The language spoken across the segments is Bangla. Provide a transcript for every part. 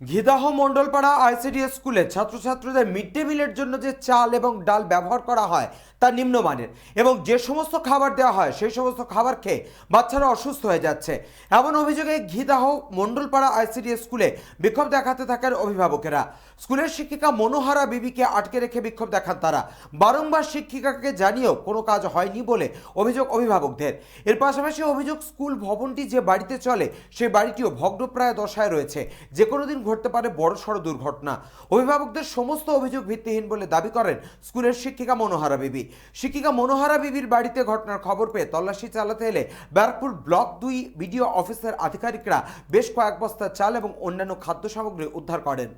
ঘিদাহ মণ্ডলপাড়া আইসিডিএস স্কুলে ছাত্রছাত্রীদের মিড ডে মিলের জন্য যে চাল এবং ডাল ব্যবহার করা হয়, তা নিম্নমানের এবং যে সমস্ত খাবার দেওয়া হয়, সেই সমস্ত খাবার খেয়ে বাচ্চারা অসুস্থ হয়ে যাচ্ছে। এমন অভিযোগে ঘিদাহ মণ্ডলপাড়া আইসিডিএস স্কুলে বিক্ষোভ দেখাতে থাকেন অভিভাবকেরা। স্কুলের শিক্ষিকা মনোহারা বিবিকে আটকে রেখে বিক্ষোভ দেখান তারা। বারংবার শিক্ষিকাকে জানিয়েও কোনো কাজ হয়নি বলে অভিযোগ অভিভাবকদের। এর পাশাপাশি অভিযোগ, স্কুল ভবনটি যে বাড়িতে চলে সেই বাড়িটিও ভগ্নপ্রায় দশায় রয়েছে। যে কোনো দিন ঘটতে পারে বড়সড় দুর্ঘটনা। অভিভাবকদের সমস্ত অভিযোগ ভিত্তিহীন বলে দাবি করেন স্কুলের শিক্ষিকা মনোহারা বিবি। শিক্ষিকা মনোহারা বিবির বাড়িতে ঘটনার খবর পেয়ে তল্লাশি চালাতে এলে ব্যারাকপুর ব্লক দুই বিডিও অফিসের আধিকারিকরা বেশ কয়েক বস্তা চাল এবং অন্যান্য খাদ্য সামগ্রী উদ্ধার করেন।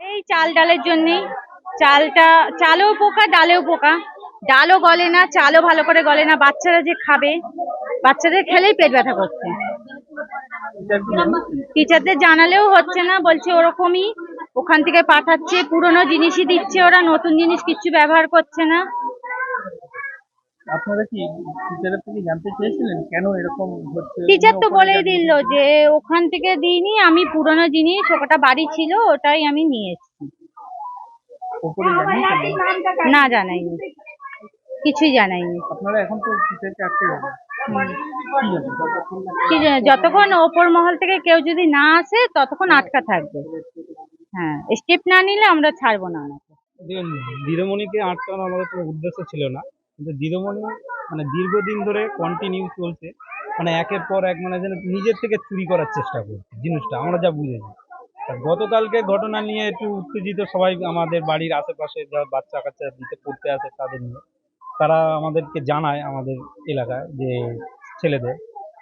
এই চাল ডালের জন্যেই চালটা, চালেও পোকা, ডালেও পোকা। ডালও গলে না, চালও ভালো করে গলে না। বাচ্চারা যে খাবে, বাচ্চাদের খেলেই পেট ব্যথা করছে। টিচারদের জানালেও হচ্ছে না বলছে ওরকমই। ওখান থেকে পাঠাচ্ছে পুরনো জিনিসই দিচ্ছে ওরা নতুন জিনিস কিছু ব্যবহার করছে না। আপনারা কি টিচারের থেকে জানতে চেয়েছিলেন কেন এরকম হচ্ছে? টিচার তো বলেই দিল যে ওখান থেকে দিইনি আমি পুরনো জিনিস ওটা বাড়ি ছিল ওটাই আমি নিয়ে এসেছি। না জানাইনি। কিছুই জানাইনি। আপনারা এখন তো টিচারকে আটকে যাবেন কি জানেন যতক্ষণ ওপর মহল থেকে কেউ যদি না আসে, ততক্ষণ আটকা থাকবে। হ্যাঁ স্টেপ না নিলে আমরা ছাড়বো না দিদিমণিকে আটকানো আমাদের কোনো উদ্দেশ্য ছিল না। কিন্তু দিদিমণি মানে দীর্ঘদিন ধরে কন্টিনিউ চলছে। মানে একের পর এক মানে যেন নিজের থেকে চুরি করার চেষ্টা করছে, জিনিসটা। আমরা যা বুঝেছি। গতকালকে ঘটনা নিয়ে একটু উত্তেজিত সবাই আমাদের বাড়ির আশেপাশে যা বাচ্চা কাচ্চা দিতে পড়তে আসে তাদের নিয়ে। তারা আমাদেরকে জানায় আমাদের এলাকায় যে ছেলেদের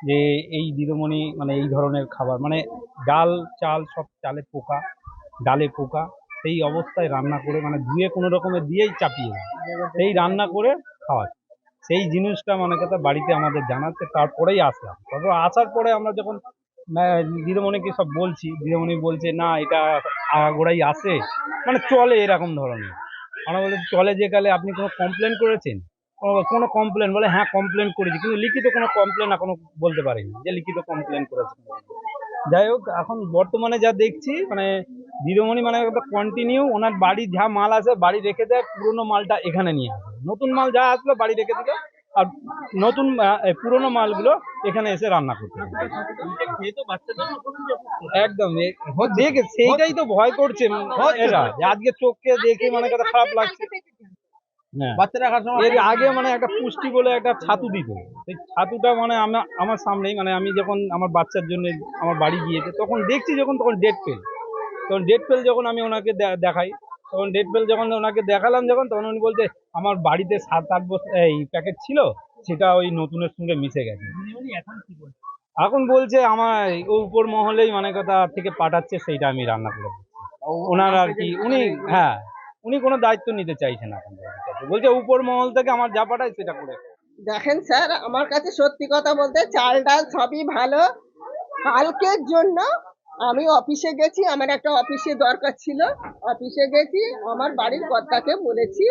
যে এই দিদিমণি মানে এই ধরনের খাবার মানে ডাল, চাল সব চালে পোকা, ডালে পোকা, সেই অবস্থায় রান্না করে মানে ধুয়ে কোনো রকমের দিয়েই চাপিয়ে সেই রান্না করে খাওয়াচ্ছে সেই জিনিসটা মানে কথা বাড়িতে আমাদের জানাচ্ছে, তারপরেই আসলাম। তারপর আসার পরে আমরা যখন দিদিমণিকে সব বলছি, দিদিমণি বলছে, না, এটা আগাগোড়াই আসে। মানে চলে এরকম ধরনের। আমরা বলি, চলে যে কালে আপনি কোনো কমপ্লেন করেছেন? কোনো কমপ্লেন বলে হ্যাঁ কমপ্লেন করেছি। কিন্তু লিখিত কোনো কমপ্লেন এখনও বলতে পারেনি, যে লিখিত কমপ্লেন করেছেন। যাই হোক, এখন বর্তমানে যা দেখছি মানে দিদিমণি মানে কন্টিনিউ ওনার বাড়ির যা মাল আছে, বাড়ি রেখে দেয়, পুরোনো মালটা এখানে নিয়ে আসে। নতুন মাল যা আসলো, বাড়ি রেখে দিল আর নতুন পুরোনো মালগুলো এখানে এসে রান্না করতে হবে। একদম দেখে সেইটাই তো ভয় করছে এরা আজকে চোখকে দেখে মানে কথা খারাপ লাগছে। হ্যাঁ। বাচ্চা রাখার সময় এর আগে মানে একটা পুষ্টি বলে একটা ছাতু দিত। সেই ছাতুটা মানে আমার আমার সামনেই মানে আমি যখন আমার বাচ্চার জন্য আমার বাড়ি গিয়েছে তখন দেখছি যখন তখন ডেট পেল তখন ডেট পেল যখন আমি ওনাকে দেখাই তখন ডেট পেল যখন ওনাকে দেখালাম যখন তখন উনি বলছে আমার বাড়িতে সাত আট বছর এই প্যাকেট ছিল সেটা ওই নতুনের সঙ্গে মিশে গেছে। এখন বলছে আমার ও উপর মহলেই মানে কথা থেকে পাঠাচ্ছে সেইটা আমি রান্না করে ওনার আর কি উনি হ্যাঁ উনি কোনো দায়িত্ব নিতে চাইছেন এখন বলছে উপর মহল থেকে আমার যা পাঠায় সেটা করে দেখেন স্যার আমার কাছে সত্যি কথা বলতে চাল ডাল সবই ভালো। কালকের জন্য আমি অফিসে গেছি, আমার একটা অফিসে দরকার ছিল। অফিসে গেছি, আমার বাড়ির কর্তাকে বলেছি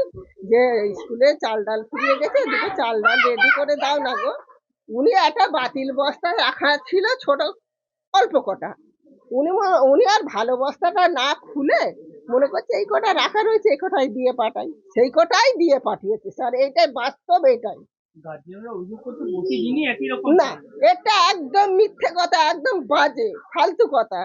যে স্কুলে চাল ডাল ফুরিয়ে গেছে দুটো চাল ডাল রেডি করে দাও না গো। উনি একটা বাতিল বস্তায় রাখা ছিল, ছোট অল্প কটা। উনি উনি আর ভালো বস্তাটা না খুলে মনে করছে, এই কটা রাখা রয়েছে, এই কটাই দিয়ে পাঠাই। সেই কটাই দিয়ে পাঠিয়েছে, স্যার, এইটাই বাস্তব এটাই না, এটা একদম মিথ্যে কথা, একদম বাজে, ফালতু কথা।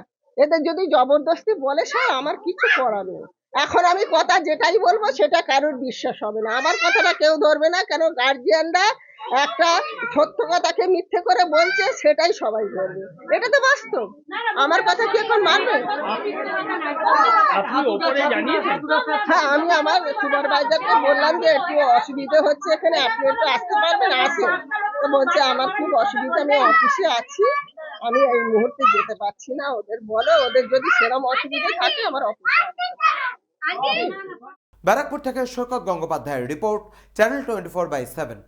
যদি জবরদস্তি বলে, সে আমার কিছু করার নেই। এখন আমি কথা যেটাই বলব, সেটা কারোর বিশ্বাস হবে না। আমার কথাটা কেউ ধরবে না, কেন গার্জিয়ানরা একটা সত্য কথাকে মিথ্যে করে বলছে সেটাই সবাই ধরবে এটা তো বাস্তব। আমার কথা কি এখন মানবে? হ্যাঁ আমি আমার সুপারভাইজারকে বললাম যে একটু অসুবিধে হচ্ছে এখানে আপনি একটু আসতে পারবেন আসেন। তো বলছে আমার খুব অসুবিধা আমি অফিসে আছি। আমি এই মুহূর্তে যেতে পারছি না। ওদের বলো ওদের যদি সেরকম অসুবিধা থাকে আমার অফিসে ব্যারাকপুর থেকে সৈকত গঙ্গোপাধ্যায়ের report channel twenty four by seven.